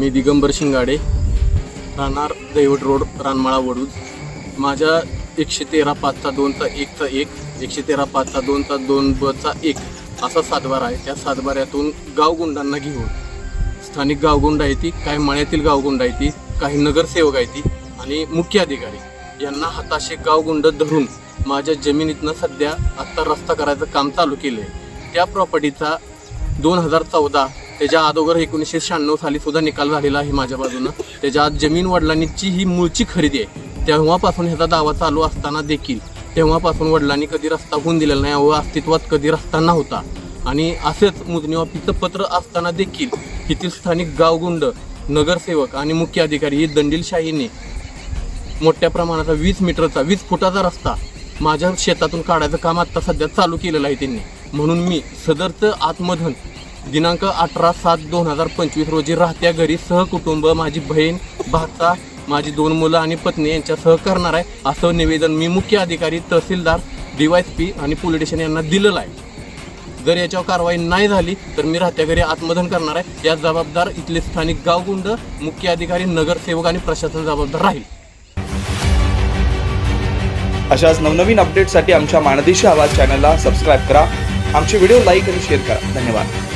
मी दिगंबर शिंगाडे राहणार दैवट रोड रानमाळा वडूज माझ्या एकशे तेरा पाचचा दोनचा एकचा एक एकशे तेरा पाचचा दोनचा दोन बचा एक असा सातबार आहे. त्या सातबाऱ्यातून गावगुंडांना घेऊन स्थानिक गावगुंड आहे ती काही मळ्यातील गावगुंड आहे ती काही नगरसेवक आहे ती आणि मुख्य अधिकारी यांना हाताशे गावगुंड धरून माझ्या जमिनीतनं सध्या आत्ता रस्ता करायचं काम चालू केलं आहे त्या प्रॉपर्टीचा दोन हजार चौदा त्याच्या अगोदर एकोणीसशे शहाण्णव साली सुद्धा निकाल झालेला आहे माझ्या बाजूनं. त्याच्या आत जमीन वडिलांची ही मूळची खरेदी आहे. तेव्हापासून ह्याचा दावा चालू असताना देखील तेव्हापासून वडिलांनी कधी रस्ता होऊन दिलेला नाही व अस्तित्वात कधी रस्ता नव्हता. आणि असेच मोजणी ऑफिसचं पत्र असताना देखील येथील स्थानिक गावगुंड नगरसेवक आणि मुख्य अधिकारी ही दंडीलशाहीने मोठ्या प्रमाणाचा वीस मीटरचा वीस फुटाचा रस्ता माझ्या शेतातून काढायचं काम आत्ता सध्या चालू केलेलं आहे त्यांनी. म्हणून मी सदरचं आत्मधन दिनांक अठरा सात दोन हजार पंचवीस रोजी राहत्या घरी सहकुटुंब माझी बहीण भाचा माझी दोन मुलं आणि पत्नी यांच्यासह करणार आहे असं निवेदन मी मुख्य अधिकारी तहसीलदार डीवायसपी आणि पोलीस स्टेशन यांना दिलेलं आहे. जर याच्यावर कारवाई नाही झाली तर मी राहत्या घरी आत्मधन करणार आहे. या जबाबदार इथले स्थानिक गावगुंड मुख्य अधिकारी नगरसेवक आणि प्रशासन जबाबदार राहील. अशाच नवनवीन अपडेटसाठी आमच्या माणदेशी आवाज चॅनलला सबस्क्राईब करा. आमचे व्हिडिओ लाईक आणि शेअर करा. धन्यवाद.